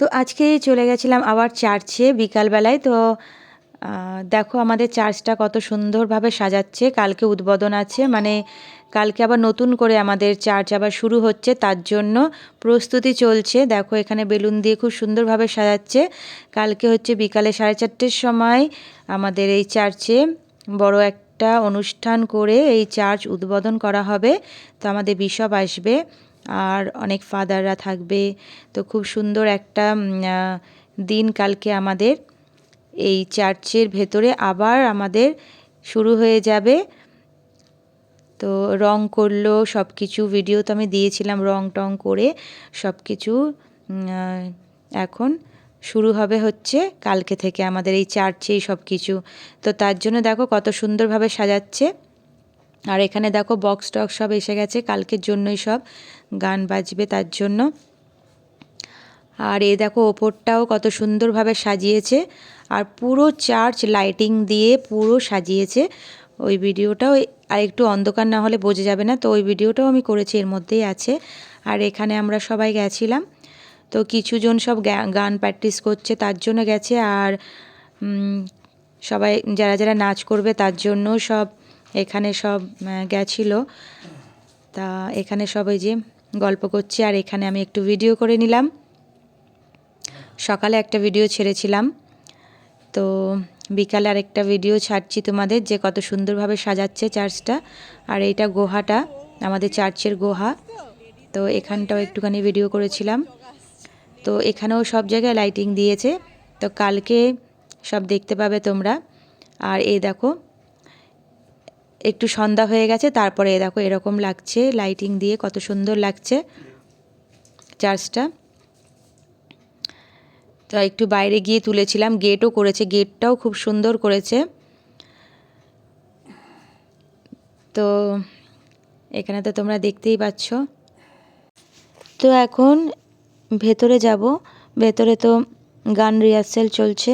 তো আজকে চলে গেছিলাম আবার চার্চে বিকালবেলায়। তো দেখো আমাদের চার্চটা কত সুন্দরভাবে সাজাচ্ছে, কালকে উদ্বোধন আছে মানে কালকে আবার নতুন করে আমাদের চার্চ আবার শুরু হচ্ছে, তার জন্য প্রস্তুতি চলছে। দেখো এখানে বেলুন দিয়ে খুব সুন্দরভাবে সাজাচ্ছে। কালকে হচ্ছে বিকালে সাড়ে চারটের সময় আমাদের এই চার্চে বড় একটা অনুষ্ঠান করে এই চার্চ উদ্বোধন করা হবে। তো আমাদের বিশপ আসবে। আর অনেক ফাদাররা থাকবে। তো খুব সুন্দর একটা দিন কালকে আমাদের এই চার্চের ভেতরে আবার আমাদের শুরু হয়ে যাবে। তো রং করল সব কিছু ভিডিও তো আমি দিয়েছিলাম রং টং করে সব কিছু এখন শুরু হবে হচ্ছে কালকে থেকে আমাদের এই চার্চেই সব কিছু তো তার জন্য দেখো কত সুন্দরভাবে সাজাচ্ছে। আর এখানে দেখো বক্স টক্স সব এসে গেছে, কালকের জন্যই সব গান বাজবে তার জন্য। আর এ দেখো ওপরটাও কত সুন্দরভাবে সাজিয়েছে, আর পুরো চার্চ লাইটিং দিয়ে পুরো সাজিয়েছে। ওই ভিডিওটাও আর একটু অন্ধকার না হলে বোঝা যাবে না, তো ওই ভিডিওটাও আমি করেছি, এর মধ্যেই আছে। আর এখানে আমরা সবাই গেছিলাম, তো কিছুজন সব গান প্র্যাকটিস করছে, তার জন্য গেছে। আর সবাই যারা যারা নাচ করবে তার জন্য সব এখানে সব গেছিল। তা এখানে সবাই যে গল্প করছে, আর এখানে আমি একটু ভিডিও করে নিলাম। সকালে একটা ভিডিও ছেড়েছিলাম। তো বিকালে আরেকটা ভিডিও ছাড়ছি তোমাদের, যে কত সুন্দরভাবে সাজাচ্ছে চার্চটা আর এইটা গুহাটা, আমাদের চার্চের গুহা। তো এখানটাও একটুখানি ভিডিও করেছিলাম। তো এখানেও সব জায়গায় লাইটিং দিয়েছে। তো কালকে সব দেখতে পাবে তোমরা। আর এই দেখো একটু সন্ধ্যা হয়ে গেছে, তারপরে দেখো এরকম লাগছে লাইটিং দিয়ে কত সুন্দর লাগছে চার্চটা। তো একটু বাইরে গিয়ে তুলেছিলাম গেটও করেছে গেটটাও খুব সুন্দর করেছে। তো এখানে তো তোমরা দেখতেই পাচ্ছ। তো এখন ভেতরে যাব, ভেতরে তো গান রিহার্সেল চলছে।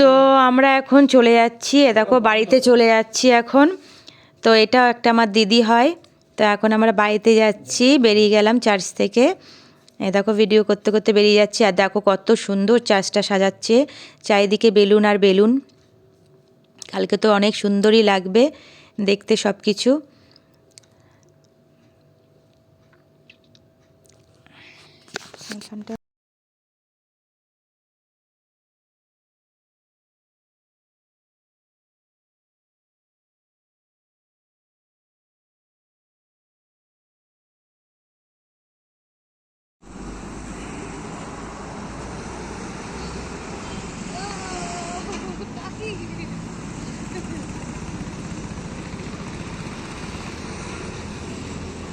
তো আমরা এখন চলে যাচ্ছি। এ দেখো, বাড়িতে চলে যাচ্ছি এখন। তো এটাও একটা আমার দিদি হয়। তো এখন আমরা বাড়িতে যাচ্ছি, বেরিয়ে গেলাম চার্চ থেকে। এ দেখো ভিডিও করতে করতে বেরিয়ে যাচ্ছি। আর দেখো, কত সুন্দর চার্চটা সাজাচ্ছে। চারিদিকে বেলুন আর বেলুন। কালকে তো অনেক সুন্দরই লাগবে দেখতে সব কিছু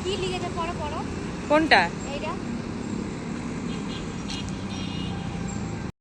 কি লিখেছে পড়ো পড়ো। কোনটা? এইটা।